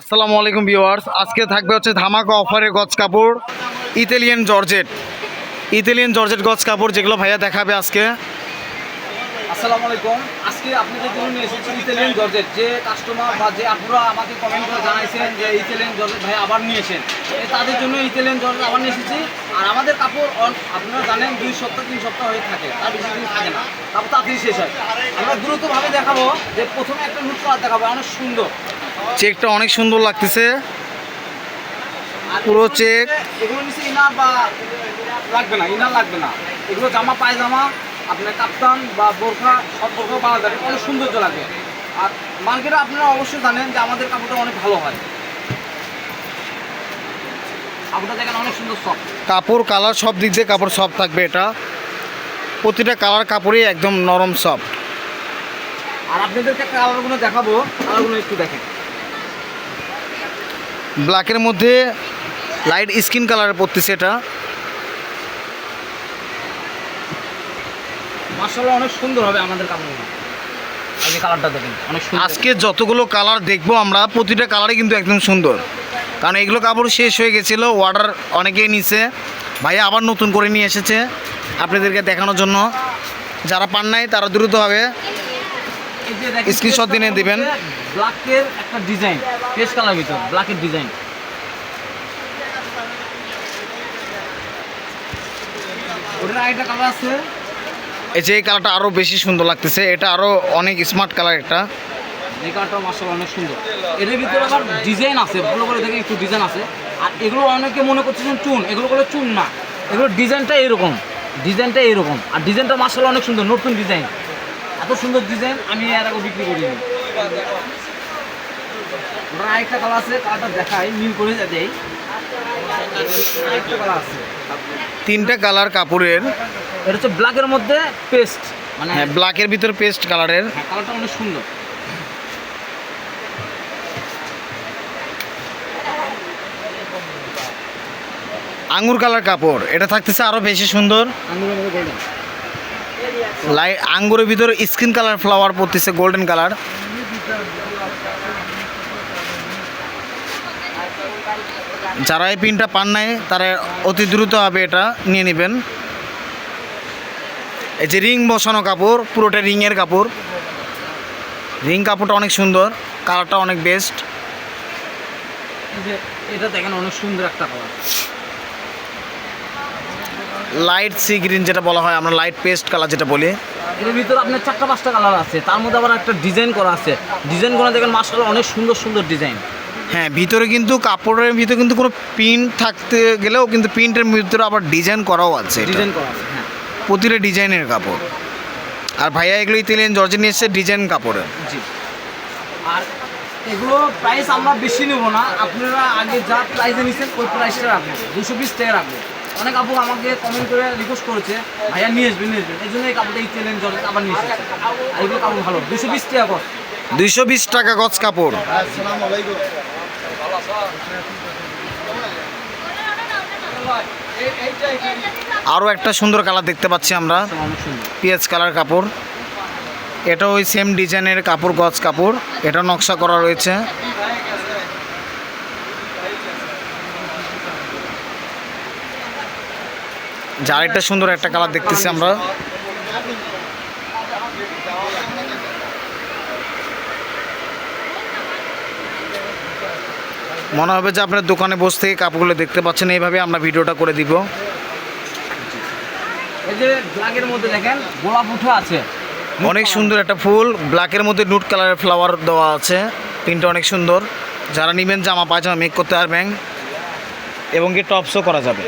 আসসালামু আলাইকুম ভিউয়ার্স। আজকে থাকবে হচ্ছে ধামাকা অফারে গজ কাপড়, ইতালিয়ান জর্জেট। ইতালিয়ান জর্জেট গজ কাপড় যেগুলো ভাইয়া দেখাবে আজকে। আসসালামু আলাইকুম। আজকে আপনাদের জন্য নিয়ে এসেছি ইতালিয়ান জর্জেট, যে কাস্টমার বা যে আপনারা আমাকে কমেন্ট করে জানাইছেন যে ইতালিয়ান জর্জেট ভাই আবার নিয়েছেন তাদের জন্য ইতালিয়ান জর্জেট আবার নিয়ে এসেছি। আর আমাদের কাপড় আপনারা জানেন দুই সপ্তাহ, তিন সপ্তাহ হয়ে থাকে, তার বেশি দিন থাকে না। কাপড় তাড়াতাড়ি শেষ হয়। আমরা দ্রুতভাবে দেখাবো যে প্রথমে একটা নুট কালার দেখাবো, অনেক সুন্দর। চেকটা অনেক সুন্দর লাগতেছে। পুরো চেক। এগুলো নিচে ইনার বা লাগবে না ইনার লাগবে না। এগুলো জামা পায়জামা আপনার কাপ্তান বা বোরখা সব বোরখা বানাতে যাবে। অনেক সৌন্দর্য লাগে। আর মার্কেটে আপনারা অবশ্যই জানেন যে আমাদের কাপড়টা অনেক ভালো হয়। কাপড়টা দেখেন অনেক সুন্দর সফট কাপড় কালার সব দিক দিয়ে কাপড় সব থাকবে এটা। প্রতিটা কালার কাপড়ই একদম নরম সফট আর আপনাদেরকে কালারগুলো দেখাবো কালারগুলো একটু দেখেন। ব্ল্যাকের মধ্যে লাইট স্কিন কালারের পড়তেছে এটা। মার্শাল্লাহ অনেক সুন্দর হবে আমাদের কাপড়গুলো। কালারটা দেখেন অনেক আজকে যতগুলো কালার দেখব আমরা প্রতিটা কালারই কিন্তু একদম সুন্দর। কারণ এগুলো কাপড় শেষ হয়ে গেছিল অর্ডার অনেকেই নিছে। ভাইয়া আবার নতুন করে নিয়ে এসেছে আপনাদেরকে দেখানোর জন্য। যারা পান নাই তারা দ্রুত Screenshot দিয়ে দিবেন। ব্ল্যাকের একটা ডিজাইন পেস্ট কালার ভিতর ব্ল্যাকের ডিজাইন। ওটার আরেকটা কালার আছে। এই যে এই কালারটা আরও বেশি সুন্দর লাগতেছে এটা আরও অনেক স্মার্ট কালার একটা। এই কালারটা মার্শাল অনেক সুন্দর। এর ভিতরে আবার ডিজাইন আছে ভালো করে দেখেন একটু ডিজাইন আছে। আর এগুলো অনেকে মনে করতেছেন চুন এগুলো করে চুন না। এগুলো ডিজাইনটা এরকম ডিজাইনটা এরকম। আর ডিজাইনটা মার্শাল অনেক সুন্দর নতুন ডিজাইন। এত সুন্দর ডিজাইন আমি এর আগে বিক্রি করিনি। ওটার আরেকটা কালার আছে কালারটা দেখাই মিল করে দেয় তিনটা কালার কাপড়ের। এটা হচ্ছে ব্ল্যাকের মধ্যে পেস্ট মানে হ্যাঁ ব্ল্যাকের ভিতর পেস্ট কালারের কালারটা অনেক সুন্দর। আঙ্গুর কালার কাপড় এটা থাকতেছে আরও বেশি সুন্দর। গোল্ডেন লাই আঙ্গুরের ভিতরে স্কিন কালার ফ্লাওয়ার পড়তেছে গোল্ডেন কালার। যারা এই পিনটা পান নাই, তারা অতি দ্রুত হবে এটা নিয়ে নেবেন। এই যে রিং বসানো কাপড়, পুরোটা রিংয়ের কাপড়। রিং কাপড়টা অনেক সুন্দর, কালারটা অনেক বেস্ট এটা দেখেন অনেক সুন্দর একটা কালার। লাইট সি গ্রিন যেটা বলা হয় আমরা লাইট পেস্ট কালার যেটা বলি। এর ভিতরে আপনার চারটা পাঁচটা কালার আছে। তার মধ্যে আবার একটা ডিজাইন করা আছে। ডিজাইনগুলো দেখেন মার্শাল অনেক সুন্দর সুন্দর ডিজাইন হ্যাঁ ভিতরে কিন্তু কাপড়ের ভিতরে কিন্তু কোনো প্রিন্ট থাকতে গেলেও কিন্তু প্রিন্টের ভিতরে আবার ডিজাইন করাও আছে ডিজাইন করা আছে হ্যাঁ। প্রতিটা ডিজাইনের কাপড়। আর ভাইয়া এগুলো ইতালিয়ান জর্জে নিয়ে এসছে ডিজাইন কাপড়ের। জি। আর এগুলো প্রাইস আমরা বেশি নেব না। আপনারা আগে যা প্রাইসে নিচ্ছেন ওই প্রাইসটা রাখব দুশো বিশ টাকা রাখব অনেক আপু আমাকে কমেন্ট করে রিকোয়েস্ট করেছে, ভাইয়া নিয়ে আসবেন নিয়ে আসবেন এই জন্য এই কাপড়টা এই চ্যালেঞ্জ আবার নিয়ে এসেছে। আর এগুলো কাপড় ভালো। দুশো বিশ টাকা কর দুইশো বিশ টাকা গজ কাপড়। আরও একটা সুন্দর কালার দেখতে পাচ্ছি আমরা পিএস কালার কাপড়। এটা ওই সেম ডিজাইনের কাপড়, গজ কাপড়। এটা নকশা করা রয়েছে। যার একটা সুন্দর একটা কালার দেখতেছি আমরা। মনে হবে যে আপনার দোকানে বসে থেকে কাপড়গুলো দেখতে পাচ্ছেন এইভাবে আমরা ভিডিওটা করে দিব। এই যে ব্ল্যাকের মধ্যে দেখেন গোলাপ উঠে আছে। অনেক সুন্দর একটা ফুল ব্ল্যাকের মধ্যে নুট কালারের ফ্লাওয়ার দেওয়া আছে তিনটা অনেক সুন্দর। যারা নেবেন জামা পায়জামা মেক করতে পারবেন এবং কি টপসও করা যাবে।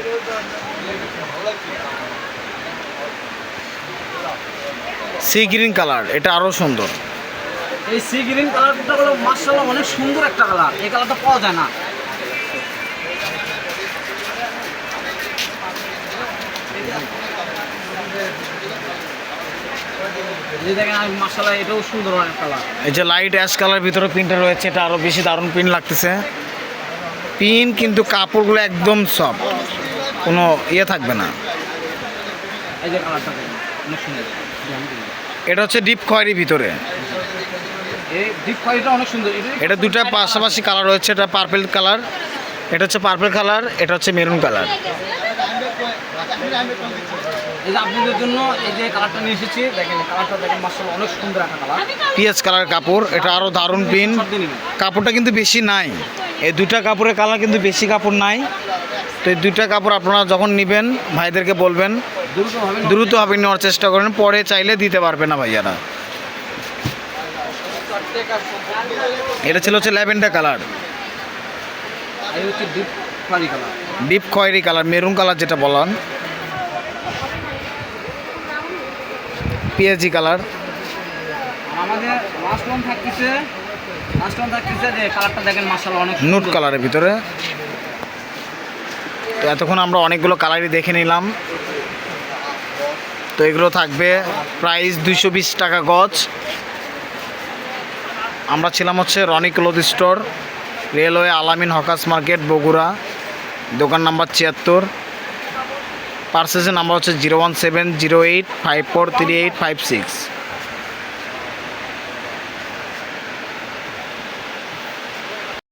সি গ্রিন কালার এটা আরও সুন্দর। এই সি গ্রিন কালারটা হলো মার্শাল্লাহ অনেক সুন্দর একটা কালার এই কালারটা পাওয়া যায় না। এই যে দেখেন মার্শাল্লাহ এটাও সুন্দর অনেক কালার এই যে লাইট অ্যাশ কালার ভিতরে প্রিন্টটা রয়েছে এটা আরও বেশি দারুণ প্রিন্ট লাগতেছে। পিন কিন্তু কাপড়গুলো একদম সব কোনো ইয়ে থাকবে না। এই যে কালারটা দেখেন অনেক সুন্দর। এটা। হচ্ছে ডিপ খয়েরির ভিতরে। এই ডিপ কোয়ালিটিটা অনেক সুন্দর। এটা দুটা পাশাপাশি কালার রয়েছে এটা পার্পেল কালার এটা হচ্ছে পার্পেল কালার এটা হচ্ছে মেরুন কালার এই যে আপনাদের জন্য এই যে কালারটা নিয়ে এসেছি দেখেন কালারটা দেখেন মার্শাল্লাহ অনেক সুন্দর একটা কালার পিএস কালার কাপড় এটা আরও দারুণ কাপড়টা কিন্তু বেশি নাই। এই দুইটা কাপড়ের কালার কিন্তু বেশি কাপড় নাই। তো এই দুইটা কাপড় আপনারা যখন নেবেন ভাইদেরকে বলবেন দ্রুত আপনি নেওয়ার চেষ্টা করেন পরে চাইলে দিতে পারবে না ভাইয়ারা। এটা ছিল হচ্ছে ল্যাভেন্ডার কালার। ডিপ খয়েরি কালার মেরুন কালার যেটা বলান। PSG colour. আমাদের লাস্ট থাকতেছে লাস্ট থাকতেছে যে কালারটা দেখেন মার্শাল্লাহ অনেক নুট কালারের ভিতরে। তো এতক্ষণ আমরা অনেকগুলো কালারই দেখে নিলাম। তো এগুলো থাকবে প্রাইস দুইশো বিশ টাকা গজ। আমরা ছিলাম হচ্ছে Roni cloth store, railway Alamin hawkers market, Bogura. দোকান নাম্বার ছিয়াত্তর। পার্সেসের নাম্বার হচ্ছে zero one seven zero eight five four three eight five six.